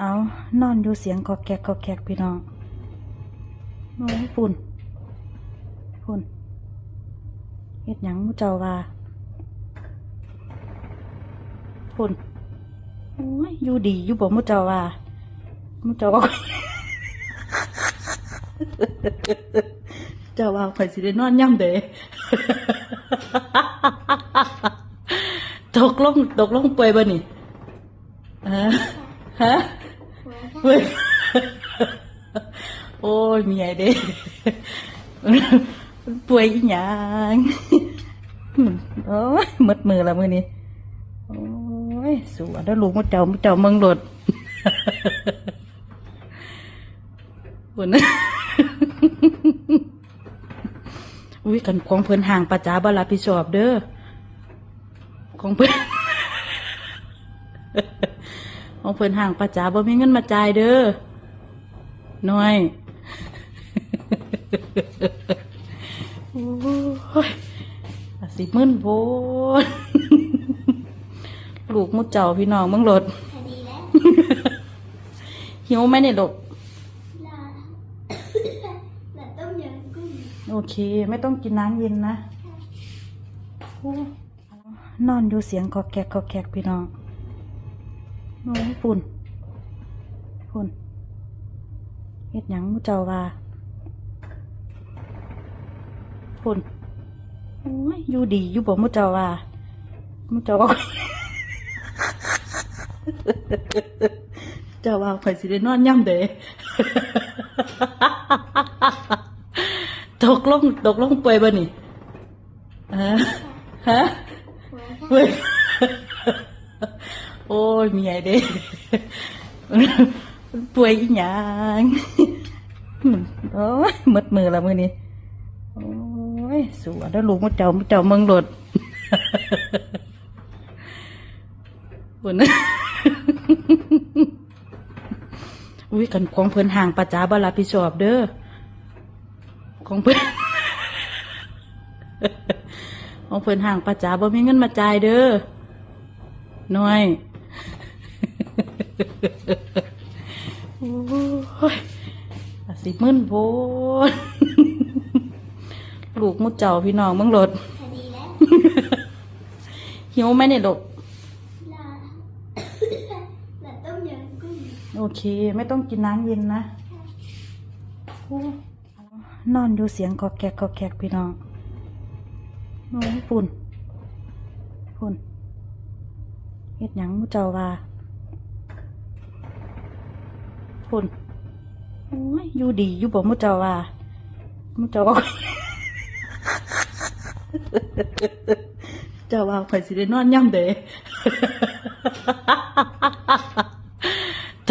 เอานอนอยู่เสียงกอกแกกกอกแกกพี่น้องโอ้ฝุ่นฝุ่นเฮ็ดหยังมุเจ้าว่าฝุ่นโอ้ยอยู่ดีอยู่บ่มุเจ้าว่ามุเจ้าว่าเจ้าว่าข่อยสิได้นอนย่ำเด้ตกลงตกลงป่วยบ่นี่ฮะฮะ เว้ยโอ้ยเมียเด้ป่วยอีหยังโอ้ยมดมือละมือนี้โอ้ยสวยแล้วลูกมุดเจ้ามุดเจ้าเมืองหลดบุญอุ้ยกันของเพิ่อนห่างประจาบรับผิชอบเด้อของเพิ่อน ของเพิ่นห่างประจาบ่มีเงินมาจ่ายเด้อน้อยโอ้ยอาสิมึนโพดลูกมุดเจ้าพี่น้องเมึงรถคดีแล้วหิวไหมเนี่ยลูกลาลาต้มยำกุ้งโอเค ไม่ต้องกินน้ำเย็นนะโอ้นอนอยู่เสียงกอกแกกกอกแกกพี่น้อง โอ้ยฝุ่นฝุ่นเฮ็ดหยังมุเจ้าว่าฝุ่นโอ้ยอยู่ดีอยู่บ่มุเจ้าว่ามุเจ้าว่าเจ้าว่าข่อยสิได้นอนย่ำเด้ตกลงตกลงป่วยบ่นี่ฮะฮะหัวค่ะเว้ย โอ้ยมียเด้ป่วยอีหยังโอ้ยหมดมือละมือนี้โอ้ยสวยแล้วลูกมุดเจ้ามุดเจ้าเมืองหลดบุญอุ้ยกันของเพิ่อนห่างประจาบรับผิดชอบเด้อของเพิ่อนของเพิ่อนห่างประจาบ่มีเงินมาจ่ายเด้อน้อย โอ้ยอาสิมึนโพดลูกมุดเจ้าพี่น้องเมืองรถคดีแล้วหิวไหมเนี่ยลูกลาลาต้มยำกุ้งโอเค ไม่ต้องกินน้ำเย็นนะโอ้นอนอยู่เสียงกอกแกกกอกแกกพี่น้องโอ้ยฝุ่นฝุ่น เฮ็ดหยังมุเจ้าว่าฝุ่นโอ้ยอยู่ดีอยู่บ่มุเจ้าว่ามุเจ้าว่าเจ้าว่าข่อยสิได้นอนย่ำเด้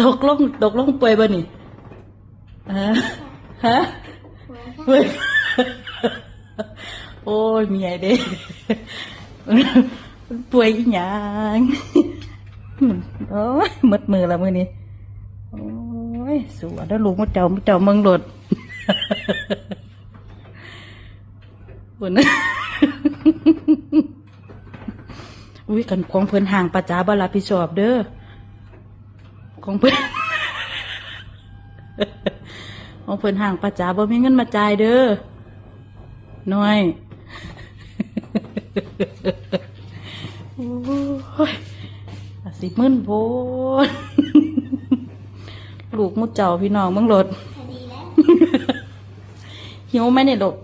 ตกลงตกลงป่วยบ่นี่ฮะฮะหัวค่ะเว้ยโอ้ยเมียเด้ ป่วยอีหยังโอ้ยมดมือละมือนี้โอ้ยสวยแล้วลูกมุดเจ้ามุดเจ้าเมืองหลดบุญอุ้ยกันของเพิ่อนห่างประจาบรับผิดชอบเด้อของเพิ่อนของเพิ่อนห่างประจาบ่มีเงินมาจ่ายเด้อน้อย สิมึนโพดลูกมุดเจ้าพี่น้องเมืองรถคดีแล้วหิวไหมเนี่ยลูก